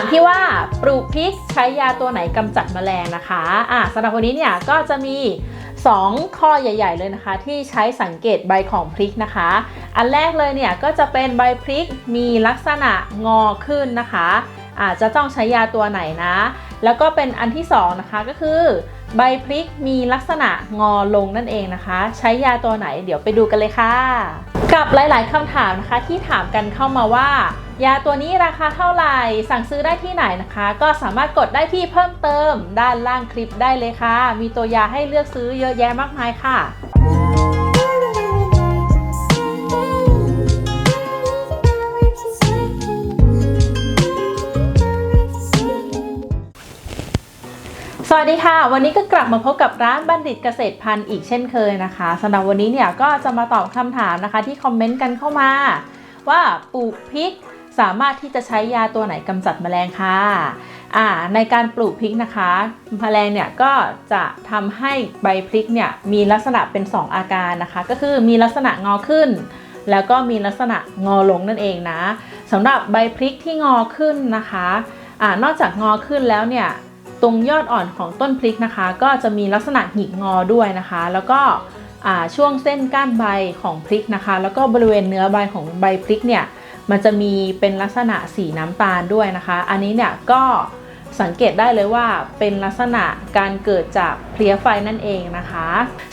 ามที่ว่าปลูกพริกใช้ยาตัวไหนกำจัดแมลงนะคะอะสำหรับวันนี้เนี่ยก็จะมี 2 ข้อใหญ่ ๆ เลยนะคะ ที่ใช้สังเกตใบของพริกนะคะ อันแรกเลยเนี่ยก็จะเป็นใบพริกมีลักษณะงอขึ้นนะคะ อาจจะต้องใช้ยาตัวไหนนะ แล้วก็เป็นอันที่2นะคะก็คือ ใบพริกมีลักษณะงอลงนั่นเองนะคะ ใช้ยาตัวไหนเดี๋ยวไปดูกันเลยค่ะ กับหลาย ๆคำถามนะคะที่ถามกันเข้ามาว่า ยาตัวนี้ราคาเท่าไหร่ สั่งซื้อได้ที่ไหนนะคะ ก็สามารถกดได้ที่เพิ่มเติมด้านล่างคลิปได้เลยค่ะ มีตัวยาให้เลือกซื้อเยอะแยะมากมายค่ะสวัสดีค่ะ วันนี้ก็กลับมาพบกับร้านบัณฑิตเกษตรพันธุ์อีกเช่นเคยนะคะสำหรับวันนี้เนี่ยก็จะมาตอบคำถามนะคะที่คอมเมนต์กันเข้ามา ว่าปลูกพริก สามารถที่จะใช้ยาตัวไหนกำจัดแมลงค่ะอ่าในการปลูกพริกนะคะแมลงเนี่ยก็จะทำให้ใบพริกเนี่ยมีลักษณะเป็น 2 อาการนะคะ ก็คือมีลักษณะงอขึ้น แล้วก็มีลักษณะงอลงนั่นเองนะสำหรับใบพริกที่งอขึ้นนะคะอ่านอกจากงอขึ้นแล้วเนี่ยตรงยอดอ่อนของต้นพริกนะคะ ก็จะมีลักษณะหงิกงอด้วยนะคะ แล้วก็อ่าช่วงเส้นก้านใบของพริกนะคะ แล้วก็บริเวณเนื้อใบของใบพริกเนี่ย มันจะมีเป็นลักษณะสีน้ำตาลด้วยนะคะ อันนี้เนี่ยก็สังเกตได้เลยว่าเป็นลักษณะการเกิดจากเพลี้ยไฟนั่นเองนะคะ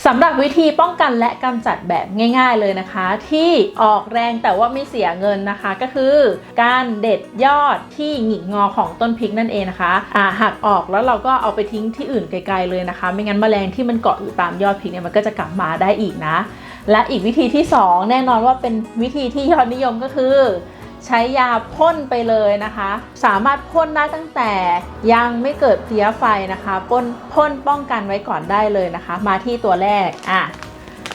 สำหรับวิธีป้องกันและกำจัดแบบง่าย ๆเลยนะคะ ที่ออกแรงแต่ว่าไม่เสียเงินนะคะ ก็คือการเด็ดยอดที่หงิกงอของต้นพริกนั่นเองนะคะอ่าหักออกแล้วเราก็เอาไปทิ้งที่อื่นไกลๆเลยนะคะ ไม่งั้นแมลงที่มันเกาะอยู่ตามยอดพริกเนี่ยมันก็จะกลับมาได้อีกนะ และอีกวิธีที่ 2 แน่นอนว่าเป็นวิธีที่ยอดนิยมก็คือ ใช้ยาพ่นไปเลยนะคะ สามารถพ่นได้ตั้งแต่ยังไม่เกิดเพลี้ยไฟนะคะพ่นพ่นป้องกันไว้ก่อนได้เลยนะคะ มาที่ตัวแรกอะ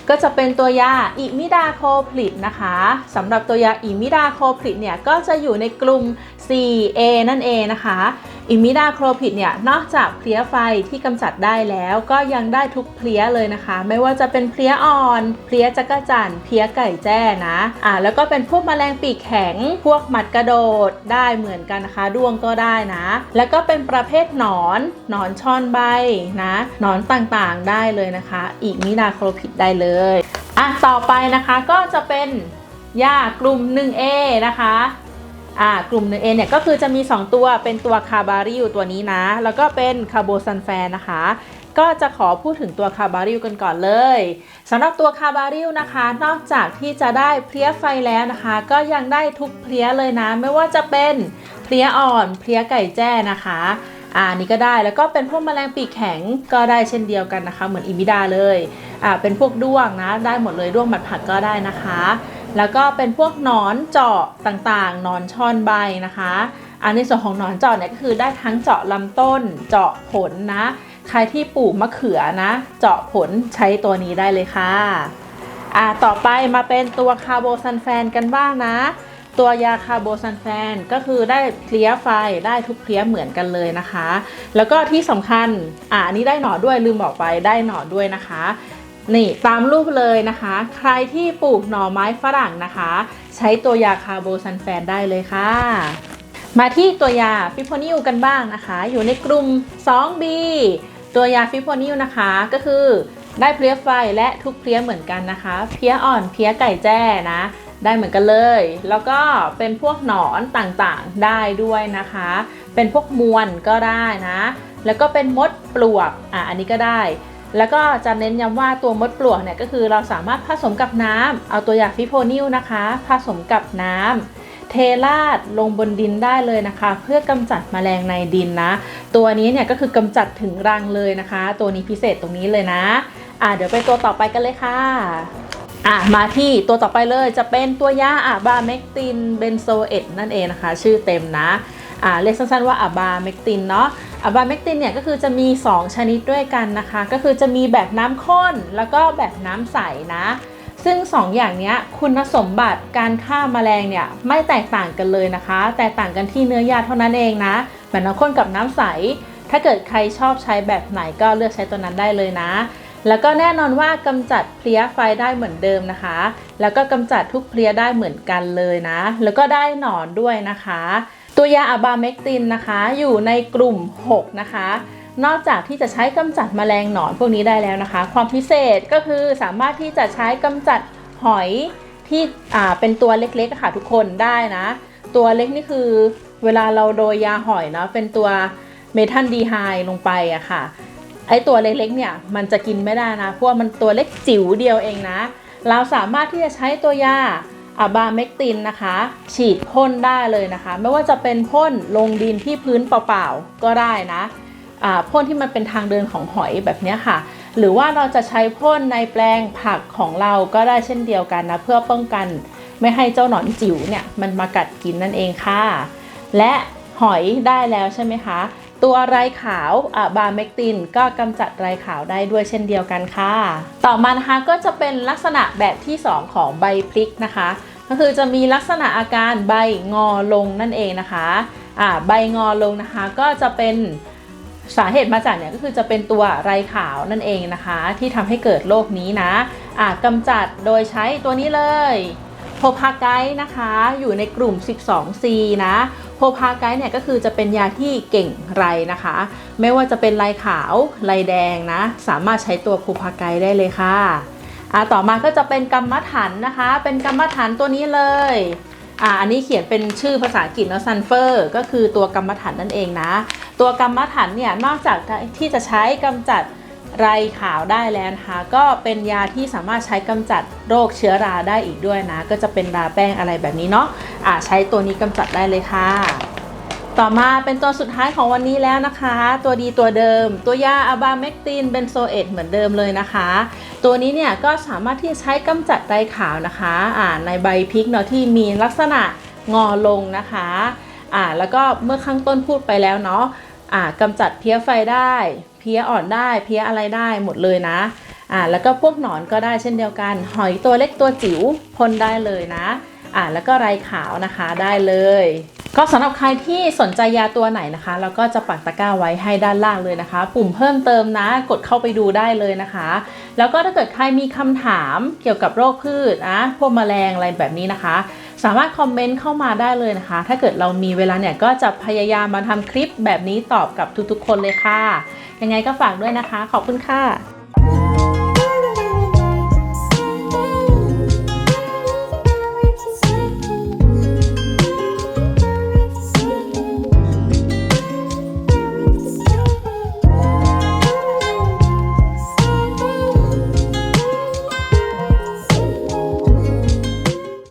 ก็จะเป็นตัวยาอิมิดาโคพลิดนะคะสำหรับตัวยาอิมิดาโคพลิดเนี่ยก็จะอยู่ในกลุ่ม 4A นั่นเองนะคะ อิมิดาโครพิดเนี่ยนอกจากเพลี้ยไฟที่กำจัดได้แล้วก็ยังได้ทุกเพลี้ยเลยนะคะ ไม่ว่าจะเป็นเพลี้ยอ่อน เพลี้ยจักรจั่นเพลี้ยไก่แจ้นะอ่าแล้วก็เป็นพวกแมลงปีกแข็ง พวกหมัดกระโดดได้เหมือนกันนะคะด้วงก็ได้นะ แล้วก็เป็นประเภทหนอนหนอนช่อนใบนะหนอนต่างๆได้เลยนะคะอิมิดาโครพิดได้เลยอะต่อไปนะคะก็จะเป็นยากลุ่ม 1A นะคะ อ่ากลุ่ม 1A เนี่ยก็คือจะมี 2 ตัวเป็นตัวคาบาริวตัวนี้นะ แล้วก็เป็นคาร์โบซันแฟนนะคะ ก็จะขอพูดถึงตัวคาบาริวกันก่อนเลยสำหรับตัวคาบาริวนะคะ นอกจากที่จะได้เพลี้ยไฟแล้วนะคะ ก็ยังได้ทุกเพลี้ยเลยนะ ไม่ว่าจะเป็นเพลี้ยอ่อนเพลี้ยไก่แจ้นะคะอ่านี่ก็ได้แล้วก็เป็นพวกแมลงปีกแข็งก็ได้เช่นเดียวกันนะคะ เหมือนอิมิดาเลยอ่าเป็นพวกด้วงนะ ได้หมดเลยด้วงหมัดผักก็ได้นะคะ แล้วก็เป็นพวกหนอนเจาะต่างๆ หนอนช่อนใบนะคะอันในส่วนของหนอนเจาะเนี่ยก็คือได้ทั้งเจาะลำต้น เจาะผลนะ ใครที่ปลูกมะเขือนะ เจาะผลใช้ตัวนี้ได้เลยค่ะอ่าต่อไปมาเป็นตัวคาร์โบซันแฟนกันบ้างนะ ตัวยาคาร์โบซันแฟนก็คือได้เพลี้ยไฟได้ทุกเพลี้ยเหมือนกันเลยนะคะ แล้วก็ที่สำคัญอ่าอันนี้ได้หนอด้วยลืมบอกไปได้หนอด้วยนะคะ นี่ตามรูปเลยนะคะ ใครที่ปลูกหน่อไม้ฝรั่งนะคะ ใช้ตัวยาคาร์โบซันแฟนได้เลยค่ะ มาที่ตัวยาฟิโพนิลกันบ้างนะคะ อยู่ในกลุ่ม 2B ตัวยาฟิโพนิลนะคะก็คือได้เพลี้ยไฟและทุกเพลี้ยเหมือนกันนะคะ เพลี้ยอ่อนเพลี้ยไก่แจ้นะ ได้เหมือนกันเลย แล้วก็เป็นพวกหนอนต่างๆได้ด้วยนะคะ เป็นพวกมวลก็ได้นะ แล้วก็เป็นมดปลวกอะอันนี้ก็ได้ แล้วก็จะเน้นย้ำว่าตัวมดปลวกเนี่ยก็คือเราสามารถผสมกับน้ำเอาตัวยาฟิโพนิลนะคะ ผสมกับน้ำเทราดลงบนดินได้เลยนะคะ เพื่อกำจัดแมลงในดินนะ ตัวนี้เนี่ยก็คือกำจัดถึงรังเลยนะคะ ตัวนี้พิเศษตรงนี้เลยนะอะเดี๋ยวไปตัวต่อไปกันเลยค่ะอะมาที่ตัวต่อไปเลยจะเป็นตัวยาอะบาเมกตินเบนโซเอตนั่นเองนะคะ ชื่อเต็มนะอ่าเรียกสั้นๆว่าอะบาเมกตินเนาะ อะบาเมกตินเนี่ยก็คือจะมี 2 ชนิดด้วยกันนะคะ ก็คือจะมีแบบน้ำข้นแล้วก็แบบน้ำใสนะ ซึ่ง 2 อย่างนี้คุณสมบัติการฆ่าแมลงเนี่ยไม่แตกต่างกันเลยนะคะ แต่ต่างกันที่เนื้อยาเท่านั้นเองนะ แบบน้ำข้นกับน้ำใส ถ้าเกิดใครชอบใช้แบบไหนก็เลือกใช้ตัวนั้นได้เลยนะแล้วก็แน่นอนว่ากำจัดเพลี้ยไฟได้เหมือนเดิมนะคะ แล้วก็กำจัดทุกเพลี้ยได้เหมือนกันเลยนะ แล้วก็ได้หนอนด้วยนะคะ ตัวยาอะบาเมกตินนะคะอยู่ในกลุ่ม 6 นะคะ นอกจากที่จะใช้กำจัดแมลงหนอนพวกนี้ได้แล้วนะคะ ความพิเศษก็คือสามารถที่จะใช้กำจัดหอยที่เป็นตัวเล็กๆค่ะทุกคนได้นะ ตัวเล็กนี่คือเวลาเราโดยยาหอยเนาะเป็นตัวเมทัลดีไฮลงไปอะค่ะไอตัวเล็กๆเนี่ยมันจะกินไม่ได้นะเพราะว่ามันตัวเล็กจิ๋วเดียวเองนะ เราสามารถที่จะใช้ตัวยา อะบาเมกตินนะคะ ฉีดพ่นได้เลยนะคะ ไม่ว่าจะเป็นพ่นลงดินที่พื้นเปล่าๆก็ได้นะอาพ่นที่มันเป็นทางเดินของหอยแบบนี้ค่ะ หรือว่าเราจะใช้พ่นในแปลงผักของเราก็ได้เช่นเดียวกันนะ เพื่อป้องกันไม่ให้เจ้าหนอนจิ๋วเนี่ยมันมากัดกินนั่นเองค่ะ และหอยได้แล้วใช่ไหมคะ ตัวไรขาวอะบาเมกตินก็กำจัดไรขาวได้ด้วยเช่นเดียวกันค่ะ ต่อมานะคะก็จะเป็นลักษณะแบบที่ 2 ของใบพลิกนะคะ ก็คือจะมีลักษณะอาการใบงอลงนั่นเองนะคะอ่าใบงอลงนะคะก็จะเป็นสาเหตุมาจากเนี่ยก็คือจะเป็นตัวไรขาวนั่นเองนะคะ ที่ทำให้เกิดโรคนี้นะอ่ากำจัดโดยใช้ตัวนี้เลย โพพาไกด์นะคะอยู่ในกลุ่ม 12C นะโพพาไกด์เนี่ยก็คือจะเป็นยาที่เก่งไรนะคะ ไม่ว่าจะเป็นไรขาวไรแดงนะ สามารถใช้ตัวโพพาไกด์ได้เลยค่ะอ่าต่อมาก็จะเป็นกรรมฐานนะคะ เป็นกรรมฐานตัวนี้เลยอ่าอันนี้เขียนเป็นชื่อภาษาอังกฤษเนาะซันเฟอร์ก็คือตัวกรรมฐานนั่นเองนะ ตัวกรรมฐานเนี่ยนอกจากที่จะใช้กำจัด ไรขาวได้แล้วนะคะก็เป็นยาที่สามารถใช้กำจัดโรคเชื้อราได้อีกด้วยนะ ก็จะเป็นราแป้งอะไรแบบนี้เนาะอ่าใช้ตัวนี้กำจัดได้เลยค่ะ ต่อมาเป็นตัวสุดท้ายของวันนี้แล้วนะคะ ตัวดีตัวเดิม ตัวยาอะบาเมกตินเบนโซเอตเหมือนเดิมเลยนะคะ ตัวนี้เนี่ยก็สามารถที่จะใช้กำจัดไรขาวนะคะอ่าในใบพริกเนาะที่มีลักษณะงอลงนะคะอ่าแล้วก็เมื่อข้างต้นพูดไปแล้วเนาะอ่ากำจัดเพี้ยไฟได้ เพี้ยอ่อนได้ เพี้ยอะไรได้หมดเลยนะอ่าแล้วก็พวกหนอนก็ได้เช่นเดียวกัน หอยตัวเล็กตัวจิ๋วพ่นได้เลยนะอ่าแล้วก็ไรขาวนะคะได้เลย ก็สำหรับใครที่สนใจยาตัวไหนนะคะเราก็จะปักตะกร้าไว้ให้ด้านล่างเลยนะคะ ปุ่มเพิ่มเติมนะกดเข้าไปดูได้เลยนะคะ แล้วก็ถ้าเกิดใครมีคำถามเกี่ยวกับโรคพืชนะพวกแมลงอะไรแบบนี้นะคะ สามารถคอมเมนต์เข้ามาได้เลยนะคะ ถ้าเกิดเรามีเวลาเนี่ยก็จะพยายามมาทำคลิปแบบนี้ตอบกับทุกๆ คนเลยค่ะ ยังไงก็ฝากด้วยนะคะ ขอบคุณค่ะ